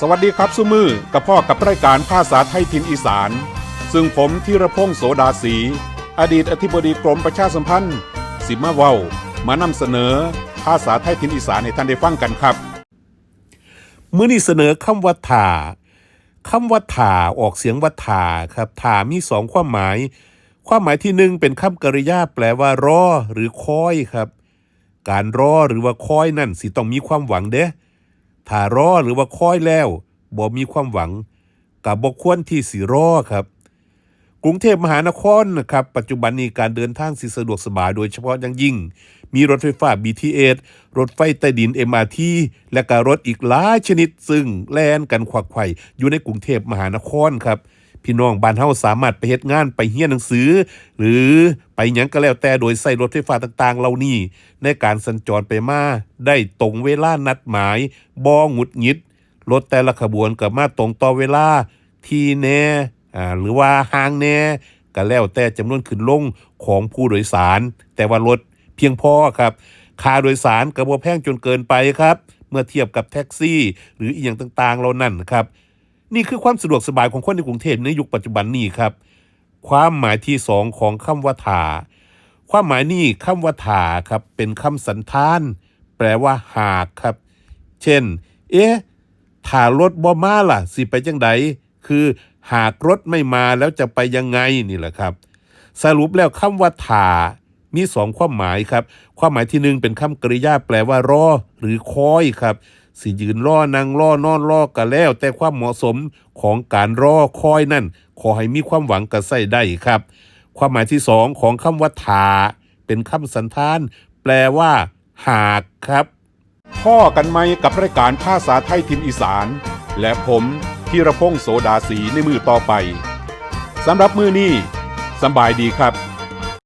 สวัสดีครับสุมือกับพ่อกับรายการภาษาไทยถิ่นอีสาน ซึ่งผมธีรพงศ์โสดาสี อดีตอธิบดีกรมประชาสัมพันธ์ สิมาเว้ามานำเสนอ ภาษาไทยถิ่นอีสานให้ท่านได้ฟังกันครับ เมื้อนี้เสนอคำว่าถ่าคำว่าถ่าออกเสียงว่าถ่าครับถ่ามีสองความหมาย ความหมายที่หนึ่งเป็นคำกริยาแปลว่ารอหรือคอยครับ การรอหรือว่าคอยนั่นสิต้องมีความหวังเด้ ถ้ารอหรือว่าคอยแล้วบ่มีความหวังกับบ่ควรที่สิรอครับ กรุงเทพมหานครนะครับปัจจุบันนี้การเดินทางสิสะดวกสบายโดยเฉพาะอย่างยิ่ง มีรถไฟฟ้า BTS รถไฟใต้ดิน MRT และก็รถอีกหลายชนิด ซึ่งแล่นกันขวักไขว่อยู่ในกรุงเทพมหานครครับพี่น้องบ้านเฮาสามารถไปเฮ็ดงานไปเรียนหนังสือ หรือ ไปยังก็แล้วแต่โดยใส่รถไฟฟ้าต่างๆ เหล่านี้ ในการสัญจรไปมาได้ตรงเวลานัดหมายบ่หงุดหงิดรถแต่ละขบวนก็มาตรงต่อเวลาที่แน่อ่าหรือว่าห่างแน่ก็แล้วแต่จำนวนขึ้นลงของผู้โดยสาร แต่ว่ารถเพียงพอครับค่าโดยสารก็บ่แพงจนเกินไปครับ เมื่อเทียบกับแท็กซี่ หรืออีกอย่างต่างๆเหล่านั้นครับ นี่คือความสะดวกสบายของคนในกรุงเทพในยุคปัจจุบันนี้ครับ ความหมายที่สองของคำว่าถาความหมายนี่คำว่าถาครับเป็นคำสันธาน แปลว่า หากครับ เช่น เอ๊ะถารถบ่มาล่ะ สิไปจังใดคือหากรถไม่มาแล้วจะไปยังไงนี่แหละครับ สรุปแล้วคำว่าถ่ามีสองความหมายครับ ความหมายที่หนึ่งเป็นคำกริยาแปลว่ารอ หรือคอยครับ สิยืนรอนั่งรอนอนรอกันแล้ว แต่ความเหมาะสมของการรอคอยนั่น ขอให้มีความหวังกระใส่ได้ครับ ความหมายที่สองของคำว่าถาเป็นคำสันธาน แปลว่า หากครับพ่อกันไหมกับรายการภาษาไทยถิ่นอีสาน และผมธีรพงศ์โสดาสีในมือต่อไปสำหรับมือนี้สบายดีครับ